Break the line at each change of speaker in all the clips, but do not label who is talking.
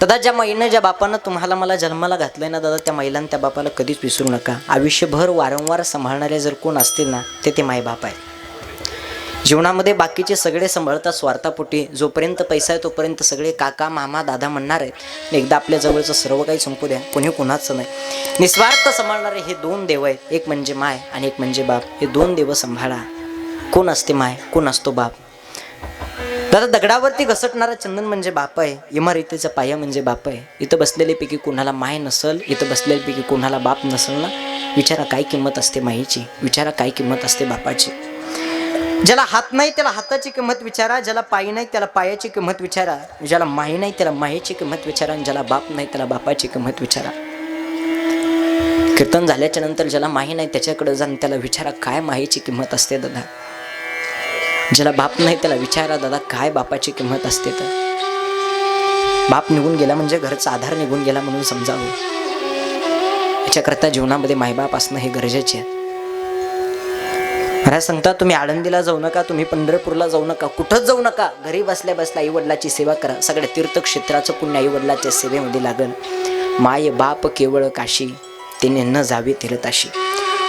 दादा ज्या महिनं ज्या बापानं तुम्हाला मला जन्माला घातलंय ना दादा त्या महिलांना त्या बापाला कधीच विसरू नका. आयुष्यभर वारंवार सांभाळणारे जर कोण असतील ना ते ते मायबाप आहे जीवनामध्ये बाकीचे सगळे सांभाळतात स्वार्थापोटी. जोपर्यंत पैसा आहे तोपर्यंत सगळे काका मामा दादा म्हणणार आहेत एकदा आपल्या जवळचं सर्व काही संपू द्या. कोणी कुणाचं नाही. निस्वार्थ सांभाळणारे हे दोन देव आहेत. एक म्हणजे माय आणि एक म्हणजे बाप. हे दोन देव सांभाळा. कोण असते माय? कोण असतो बाप? दादा दगडावरती घसटणारा चंदन म्हणजे बाप आहे. इमारतीचा पाया म्हणजे बाप आहे. इथं बसलेल्यापैकी कुणाला कोणाला माय नसल इथं बसलेल्यापैकी कोणाला बाप नसल ना? विचारा काय किंमत असते माईची? विचारा काय किंमत असते बापाची? ज्याला हात नाही त्याला हाताची किंमत विचारा. ज्याला पाय नाही त्याला पायाची किंमत विचारा. ज्याला माई नाही त्याला मायेची किंमत विचारा. आणि ज्याला बाप नाही त्याला बापाची किंमत विचारा. कीर्तन झाल्याच्यानंतर ज्याला माही नाही त्याच्याकडे जाऊन त्याला विचारा काय माहीची किंमत असते दादा? ज्याला बाप नाही त्याला विचारा दादा काय बापाची किंमत असते तर? बाप निघून गेला म्हणजे घरचा आधार निघून गेला म्हणून समजावं. याच्याकरता जीवनामध्ये मायबाप असणं हे गरजेचे आहे. मला सांगता तुम्ही आळंदीला जाऊ नका तुम्ही पंढरपूरला जाऊ नका कुठंच जाऊ नका. घरी बसल्या बसल्या आई वडिलाची सेवा करा. सगळ्या तीर्थक्षेत्राचं पुण्य आई वडिलाच्या सेवेमध्ये लागल. माय बाप केवळ काशी तिने न जावी तिरताशी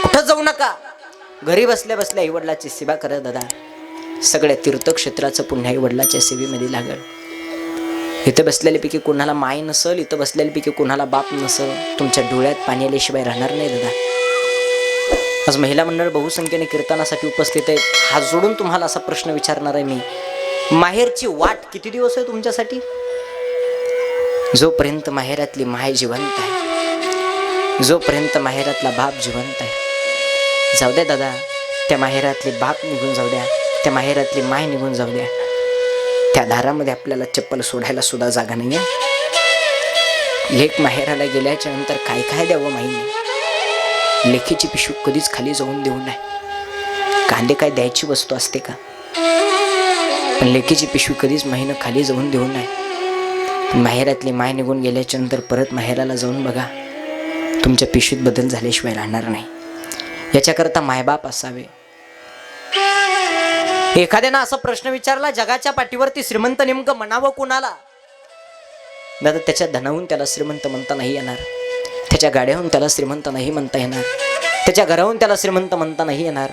कुठं जाऊ नका. घरी बसल्या बसल्या आई वडिलाची सेवा करा दादा. सगळ्या तीर्थक्षेत्राचं पुन्हा आई वडिलाच्या सेवेमध्ये लागल. इथं बसलेल्यापैकी कोणाला माय नसल इथं बसलेल्यापैकी कोणाला बाप नसल तुमच्या डोळ्यात पाणी आल्याशिवाय राहणार नाही दादा. आज महिला मंडळ बहुसंख्येने कीर्तनासाठी उपस्थित आहे हा जोडून तुम्हाला असा प्रश्न विचारणार आहे मी. माहेरची वाट किती दिवस आहे तुमच्यासाठी? जोपर्यंत माहेरातली माय जिवंत आहे जोपर्यंत माहेरातला बाप जिवंत आहे. जाऊ द्या दादा त्या माहेरातले बाप निघून जाऊ द्या. त्या माहेरातली माय निघून जाऊ द्या. त्या दारामध्ये आपल्याला चप्पल सोडायला सुद्धा जागा नाही आहे लेख माहेराला गेल्याच्यानंतर काय काय द्यावं माहिती लेखीची पिशू कधीच खाली जाऊन देऊ नये. कांदे काय द्यायची वस्तू असते का? पण लेखीची पिशवी कधीच महिनं खाली जाऊन देऊ नये. माहेरातली माय निघून गेल्याच्यानंतर परत माहेराला जाऊन बघा. तुमच्या पिशवीत बदल झाल्याशिवाय राहणार नाही. याच्याकरता मायबाप असावे. एखाद्यानं असा प्रश्न विचारला जगाच्या पाठीवरती श्रीमंत नेमकं म्हणावं कुणाला? दादा त्याच्या धनाहून त्याला श्रीमंत म्हणता नाही येणार. त्याच्या गाड्याहून त्याला श्रीमंत नाही म्हणता येणार. त्याच्या घराहून त्याला श्रीमंत म्हणता नाही येणार.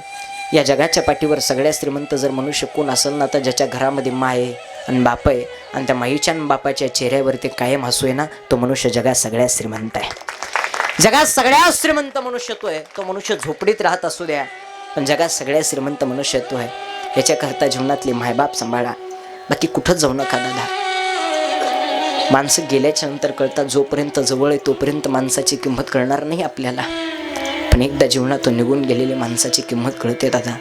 या जगाच्या पाठीवर सगळ्या श्रीमंत जर मनुष्य कोण असेल ना तर ज्याच्या घरामध्ये माय आहे आणि बाप आहे आणि त्या माईच्या आणि बापाच्या चेहऱ्यावरती कायम हसू आहे ना तो मनुष्य जगात सगळ्यात श्रीमंत आहे. जगात सगळ्यात श्रीमंत मनुष्य तो आहे. तो मनुष्य झोपडीत राहत असू द्या पण जगात सगळ्यात श्रीमंत मनुष्य तो आहे. याच्याकरता जीवनातले मायबाप सांभाळा. बाकी कुठंच जाऊ नका दादा. माणसं गेल्याच्यानंतर कळतात जोपर्यंत जवळ आहे तोपर्यंत माणसाची किंमत कळणार नाही आपल्याला. पण एकदा जीवनातून निघून गेलेली माणसाची किंमत कळते दादा.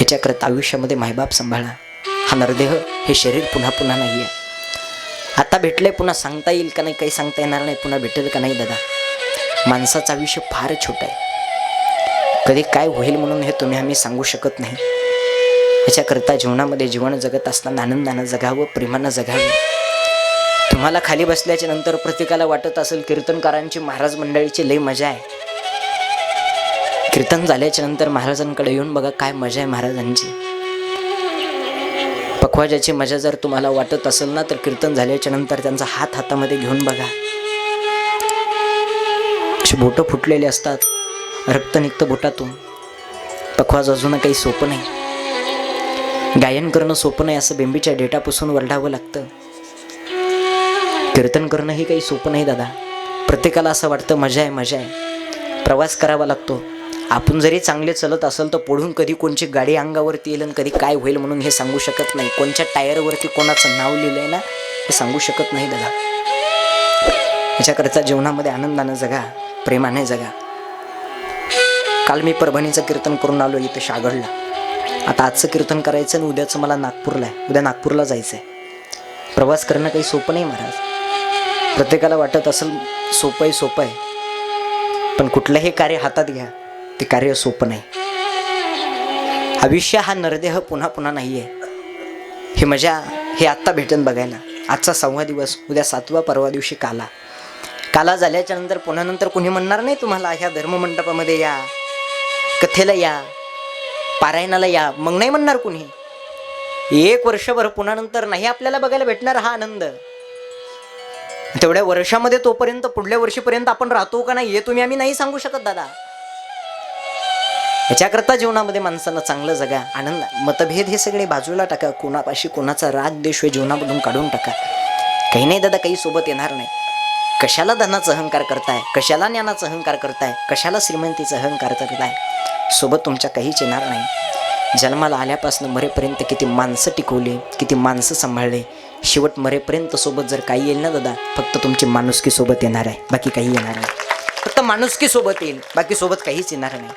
याच्याकरता आयुष्यामध्ये मायबाप सांभाळा. हा नरदेह हे शरीर पुन्हा पुन्हा नाही आहे आता भेटलंय पुन्हा सांगता येईल का नाही काही सांगता येणार नाही पुन्हा भेटेल का नाही दादा. माणसाचं आयुष्य फार छोटं आहे. कधी काय होईल म्हणून हे तुम्ही आम्ही सांगू शकत नाही. याच्याकरता जीवनामध्ये जीवन जगत असताना आनंदानं जगावं प्रेमानं जगावं. तुम्हाला खाली बसल्याच्या नंतर प्रत्येकाला वाटत असेल कीर्तनकारांची महाराज मंडळीची लई मजा आहे. कीर्तन झाल्याच्यानंतर महाराजांकडे येऊन बघा काय मजा आहे महाराजांची. पखवाजाची मजा जर तुम्हाला वाटत असेल ना तर कीर्तन झाल्याच्यानंतर त्यांचा हात हातामध्ये घेऊन बघा. अशी बोटं फुटलेली असतात. रक्त निघतं बोटातून. पखवाज अजून काही सोपं नाही. गायन करणं सोपं नाही असं बेंबीच्या डेटापासून वरडावं लागतं. कीर्तन करणं हे काही सोपं नाही दादा. प्रत्येकाला असं वाटतं मजा आहे मजा आहे. प्रवास करावा लागतो. आपण जरी चांगले चलत असेल तर पुढून कधी कोणची गाडी अंगावरती येईल आणि कधी काय होईल म्हणून हे सांगू शकत नाही. कोणच्या टायरवरती कोणाचं नाव लिहिलं आहे ना हे सांगू शकत नाही दादा. याच्याकरता जीवनामध्ये आनंदानं जगा प्रेमाने जगा. काल मी परभणीचं कीर्तन करून आलो इथं शागडला. आता आजचं कीर्तन करायचं आणि उद्याचं मला नागपूरला आहे. उद्या नागपूरला जायचं आहे प्रवास करणं काही सोपं नाही महाराज. प्रत्येकाला वाटत असेल सोपं आहे सोपं आहे. पण कुठलंही कार्य हातात घ्या ते कार्य सोपं नाही. आयुष्य हा नरदेह पुन्हा पुन्हा नाही आहे हे मजा हे आत्ता भेटेन बघायला. आजचा सहावा दिवस उद्या सातवा परवा दिवशी काला. काला झाल्याच्यानंतर पुन्हा नंतर कुणी म्हणणार नाही तुम्हाला ह्या धर्ममंडपामध्ये या. कथेला या पारायणाला या मग नाही म्हणणार कुणी? एक वर्षभर पुन्हा नंतर नाही आपल्याला बघायला भेटणार हा आनंद. तेवढ्या वर्षामध्ये तोपर्यंत पुढल्या वर्षीपर्यंत आपण राहतो का नाही हे तुम्ही आम्ही नाही सांगू शकत दादा. याच्याकरता जीवनामध्ये माणसानं चांगलं जगा आनंद मतभेद हे सगळे बाजूला टाका कोणापाशी कोणाचा राग देश हे जीवनामधून काढून टाका. काही नाही दादा काही सोबत येणार नाही. कशाला धनाचा अहंकार करताय? कशाला ज्ञानाचा अहंकार करताय? कशाला श्रीमंतीचा अहंकार करताय? सोबत तुमच्या काहीच येणार नाही. जन्माला आल्यापासून मरेपर्यंत किती माणसं टिकवली किती माणसं सांभाळले. शेवट मरेपर्यंत सोबत जर काही येईल ना दादा फक्त तुमची माणुसकी सोबत येणार आहे. बाकी काही येणार नाही. फक्त माणुसकी सोबत येईल. बाकी सोबत काहीच येणार नाही.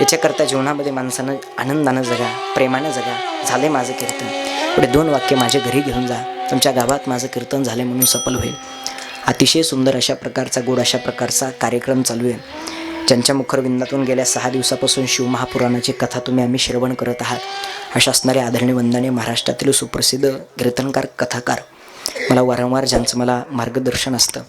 याच्याकरता जीवनामध्ये माणसानं आनंदानं जगा प्रेमानं जगा. झाले माझं कीर्तन. पुढे दोन वाक्य माझ्या घरी घेऊन जा. तुमच्या गावात माझं कीर्तन झाले म्हणून सफल होईल. अतिशय सुंदर अशा प्रकारचा गोड अशा प्रकारचा कार्यक्रम चालू आहे. ज्यांच्या मुखरविंदातून गेल्या सहा दिवसापासून शिवमहापुराणाची कथा तुम्ही आम्ही श्रवण करत आहात. अशा असणारे आदरणीय वंदने महाराष्ट्रातील सुप्रसिद्ध कीर्तनकार कथाकार. मला वारंवार ज्यांचं मला मार्गदर्शन असतं.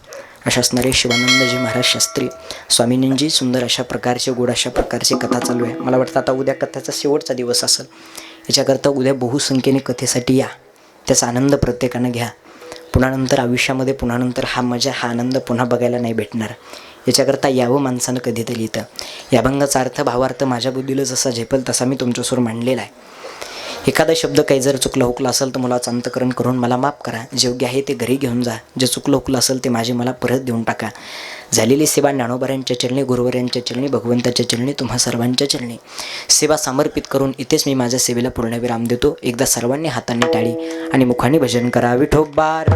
अशा असणारे शिवानंदजी महाराज शास्त्री स्वामींची सुंदर अशा प्रकारचे गोड अशा प्रकारची कथा चालू आहे. मला वाटतं आता उद्या कथेचा शेवटचा दिवस असेल. याच्याकरता उद्या बहुसंख्येने कथेसाठी या. त्याचा आनंद प्रत्येकानं घ्या. पुन्हा नंतर आयुष्यामध्ये पुन्हा नंतर हा मजा हा आनंद पुन्हा बघायला नाही भेटणार. याच्याकरता यावं माणसानं कधीतरी इथं या अभंगाचा अर्थ भावार्थ माझ्या बुद्धीला जसा झेपेल तसा मी तुमच्यासमोर मांडलेला आहे. एखादा शब्द काही जर चुकलं हुकलं असेल तर मला अंतकरण करून मला माफ करा. जे योग्य आहे ते घरी घेऊन जा. जे चुकलं हुकलं असेल ते माझे मला परत देऊन टाका. झालेली सेवा ज्ञानोबाऱ्यांच्या चरणी गुरुवाऱ्यांच्या चरणी भगवंताच्या चरणी तुम्हा सर्वांच्या चरणी. सेवा समर्पित करून इथेच मी माझ्या सेवेला पूर्णविराम देतो. एकदा सर्वांनी हातांनी टाळी आणि मुखाने भजन करा विठोबार